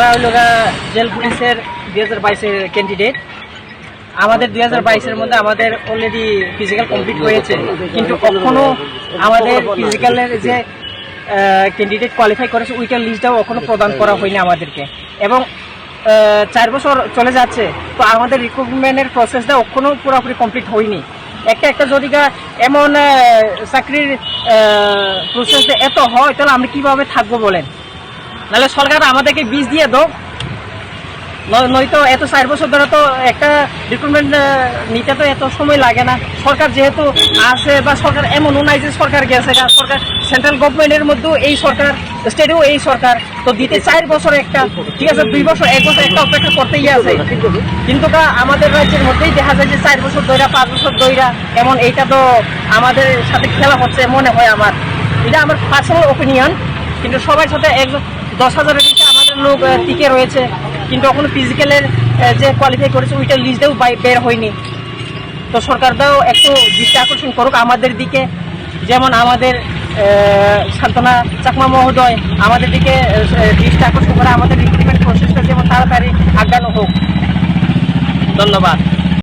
আমরা হলো জেল পুলিশের দুই হাজার বাইশের ক্যান্ডিডেট আমাদের দুই হাজার বাইশের মধ্যে আমাদের অলরেডি ফিজিক্যাল কমপ্লিট হয়েছে। কিন্তু কখনো আমাদের ফিজিক্যালের যে ক্যান্ডিডেট কোয়ালিফাই করেছে, ওইটার লিস্টটাও এখনও প্রদান করা হয়নি আমাদেরকে। এবং চার বছর চলে যাচ্ছে, তো আমাদের রিক্রুটমেন্টের প্রসেসটা এখনও পুরোপুরি কমপ্লিট হয়নি। একটা একটা যদি এমন চাকরির প্রসেসটা এত হয়, তাহলে আমরা কীভাবে থাকব বলেন? নাহলে সরকার আমাদেরকে বীজ দিয়ে দাও। নয়তো এত চার বছর ধরে তো একটা রিক্রুটমেন্ট নিতে তো এত সময় লাগে না। সরকার যেহেতু আছে বা সরকার এমনও নাই যে সরকার গেছে সরকার সেন্ট্রাল গভর্নমেন্টের মধ্যেও এই সরকার স্টেটেও এই সরকার। তো দিতে চার বছর একটা, ঠিক আছে, দুই বছর, এক বছর একটা অপেক্ষা করতেই আছে। কিন্তু কা, আমাদের রাজ্যের মধ্যেই দেখা যায় যে চার বছর দইরা পাঁচ বছর দইরা এমন এইটা তো আমাদের সাথে খেলা হচ্ছে, মনে হয় আমার। এটা আমার পার্সোনাল ওপিনিয়ন কিন্তু সবার সাথে একজন দশ হাজারের বেশি আমাদের লোক টিকে রয়েছে। কিন্তু এখনও ফিজিক্যালের যে কোয়ালিফাই করেছে ওইটা লিস্টেও বের হয়নি। তো সরকারটাও একটু দৃষ্টি আকর্ষণ করুক আমাদের দিকে। যেমন আমাদের আহ, সান্ত্বনা চাকমা মহোদয় আমাদের দিকে দৃষ্টি আকর্ষণ করে আমাদের রিক্রুটমেন্ট প্রসেসটা যেমন তাড়াতাড়ি আগানো হোক। ধন্যবাদ।